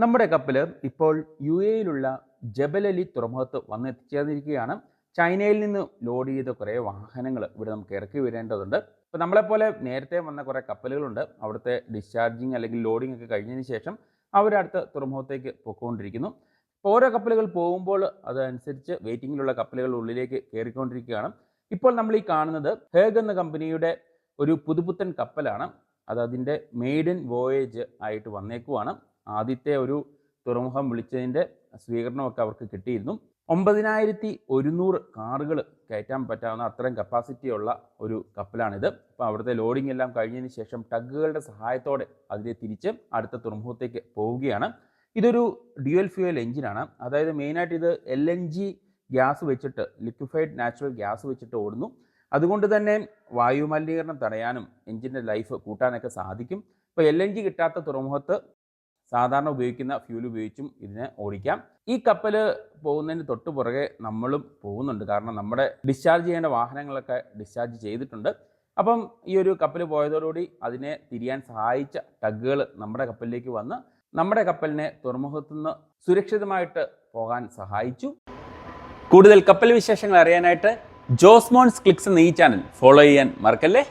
നമ്മുടെ കപ്പൽ ഇപ്പോൾ യു എയിലുള്ള ജബൽ അലി തുറമുഖത്ത് വന്നെത്തിച്ചേർന്നിരിക്കുകയാണ്. ചൈനയിൽ നിന്ന് ലോഡ് ചെയ്ത കുറേ വാഹനങ്ങൾ ഇവിടെ നമുക്ക് ഇറക്കി വരേണ്ടതുണ്ട് ഇപ്പോൾ നമ്മളെപ്പോലെ നേരത്തെ വന്ന കുറേ കപ്പലുകളുണ്ട്. അവിടുത്തെ ഡിസ്ചാർജിങ് അല്ലെങ്കിൽ ലോഡിംഗ് ഒക്കെ കഴിഞ്ഞതിന് ശേഷം അവരടുത്ത തുറമുഖത്തേക്ക് പൊയ്ക്കൊണ്ടിരിക്കുന്നു. ഇപ്പോൾ ഓരോ കപ്പലുകൾ പോകുമ്പോൾ അതനുസരിച്ച് വെയിറ്റിങ്ങിലുള്ള കപ്പലുകൾ ഉള്ളിലേക്ക് കയറിക്കൊണ്ടിരിക്കുകയാണ്. ഇപ്പോൾ നമ്മൾ ഈ കാണുന്നത് ഹേഗ് എന്ന കമ്പനിയുടെ ഒരു പുതുപുത്തൻ കപ്പലാണ്. അത് അതിന്റെ ഇൻ വോയേജ് ആയിട്ട് വന്നേക്കുവാണ്. ആദ്യത്തെ ഒരു തുറമുഖം വിളിച്ചതിന്റെ സ്വീകരണമൊക്കെ അവർക്ക് കിട്ടിയിരുന്നു. ഒമ്പതിനായിരത്തി ഒരുന്നൂറ് കാറുകൾ കയറ്റാൻ പറ്റാവുന്ന അത്രയും കപ്പാസിറ്റി ഉള്ള ഒരു കപ്പലാണിത്. അപ്പോൾ അവിടുത്തെ ലോഡിംഗ് എല്ലാം കഴിഞ്ഞതിന് ശേഷം ടഗുകളുടെ സഹായത്തോടെ അതിനെ തിരിച്ച് അടുത്ത തുറമുഖത്തേക്ക് പോവുകയാണ്. ഇതൊരു ഡ്യുവൽ ഫ്യൂവൽ എഞ്ചിനാണ് അതായത് മെയിനായിട്ട് ഇത് എൽ എൻ ജി ഗ്യാസ് വെച്ചിട്ട് ലിക്വിഫൈഡ് നാച്ചുറൽ ഗ്യാസ് വെച്ചിട്ട് ഓടുന്നു. അതുകൊണ്ട് തന്നെ വായു മലിനീകരണം തടയാനും എഞ്ചിന്റെ ലൈഫ് കൂട്ടാനൊക്കെ സാധിക്കും. ഇപ്പോൾ എൽ എൻ ജി കിട്ടാത്ത തുറമുഖത്ത് സാധാരണ ഉപയോഗിക്കുന്ന ഫ്യൂൽ ഉപയോഗിച്ചും ഇതിനെ ഓടിക്കാം. ഈ കപ്പൽ പോകുന്നതിന് തൊട്ട് പുറകെ നമ്മളും പോകുന്നുണ്ട്. കാരണം നമ്മുടെ ഡിസ്ചാർജ് ചെയ്യേണ്ട വാഹനങ്ങളൊക്കെ ഡിസ്ചാർജ് ചെയ്തിട്ടുണ്ട്. അപ്പം ഈ ഒരു കപ്പൽ പോയതോടുകൂടി അതിനെ തിരിയാൻ സഹായിച്ച ടഗുകൾ നമ്മുടെ കപ്പലിലേക്ക് വന്ന് നമ്മുടെ കപ്പലിനെ തുറമുഖത്തു നിന്ന് സുരക്ഷിതമായിട്ട് പോകാൻ സഹായിച്ചു. കൂടുതൽ കപ്പൽ വിശേഷങ്ങൾ അറിയാനായിട്ട് ജോസ്മോൺസ് ക്ലിക്സ് എന്ന ഈ ചാനൽ ഫോളോ ചെയ്യാൻ മറക്കല്ലേ?